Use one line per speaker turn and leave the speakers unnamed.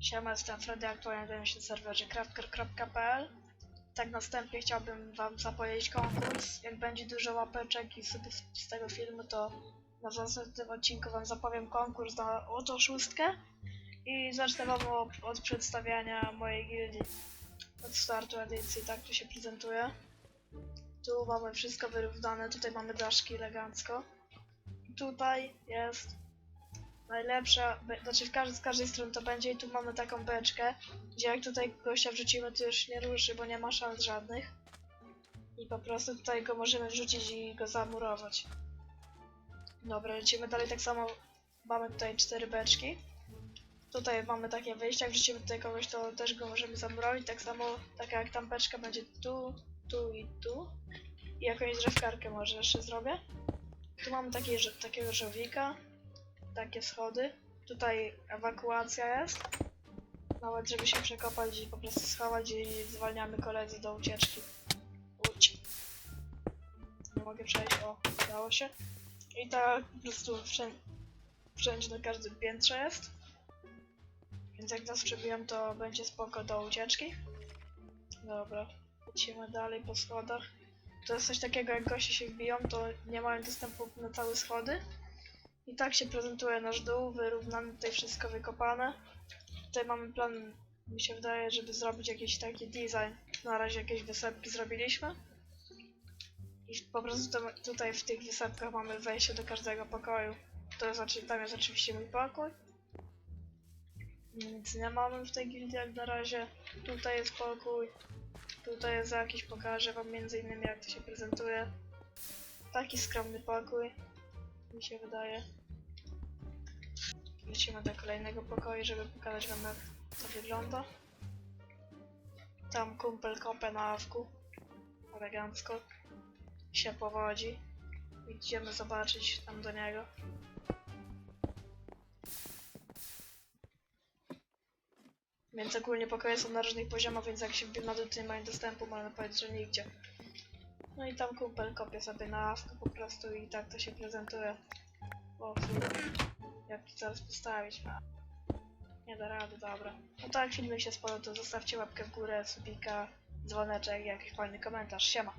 Siema, jestem Freddy, aktualnie znajduję się na serwerze crafter.pl Tak następnie chciałbym wam zapowiedzieć konkurs. Jak będzie dużo łapeczek i sobie z, tego filmu, to na następnym odcinku wam zapowiem konkurs na oto szóstkę i zacznę wam od, od przedstawiania mojej gildii. Od startu edycji, tak to się prezentuje. Tu mamy wszystko wyrównane, tutaj mamy daszki elegancko. Tutaj jest najlepsza, znaczy w każdej, z każdej strony to będzie i tu mamy taką beczkę, gdzie jak tutaj gościa wrzucimy to już nie ruszy, bo nie ma szans żadnych. I po prostu tutaj go możemy wrzucić i go zamurować. Dobra, lecimy dalej, tak samo mamy tutaj cztery beczki. Tutaj mamy takie wyjścia, jak wrzucimy tutaj kogoś, to też go możemy zamurować, tak samo taka jak tam beczka będzie tu, tu i tu. I jakąś drzewkarkę może jeszcze zrobię. Tu mamy taki, takiego żowika, takie schody. Tutaj ewakuacja jest. Nawet żeby się przekopać i po prostu schować i zwalniamy koledzy do ucieczki. Łódź. Nie mogę przejść, o, udało się. I tak po prostu wszędzie, wszędzie na każdym piętrze jest. Więc jak nas przebiją, to będzie spoko do ucieczki. Dobra, lecimy dalej po schodach. To jest coś takiego, jak goście się wbiją, to nie mają dostępu na całe schody. I tak się prezentuje nasz dół, wyrównany, tutaj wszystko wykopane. Tutaj mamy plan, mi się wydaje, żeby zrobić jakiś taki design. Na razie jakieś wysepki zrobiliśmy. I po prostu tam, tutaj w tych wysepkach mamy wejście do każdego pokoju. To oczy- tam jest oczywiście mój pokój. Nic nie mamy w tej gildii jak na razie. Tutaj jest pokój. Tutaj jest jakiś, pokażę wam między innymi jak to się prezentuje. Taki skromny pokój, mi się wydaje. Lecimy do kolejnego pokoju, żeby pokazać wam jak to wygląda. Tam kumpel kopę na awku. Elegancko. Się powodzi. Idziemy zobaczyć tam do niego. Więc ogólnie pokoje są na różnych poziomach, więc jak się dół, to nie mają dostępu, można powiedzieć, że nigdzie. No i tam kumpel kopie sobie na po prostu i tak to się prezentuje. O kurde. Jak teraz postawić? A. Nie da rady, dobra. No to jak filmik się spodobał, to zostawcie łapkę w górę, subika, dzwoneczek i jakiś fajny komentarz. Siema!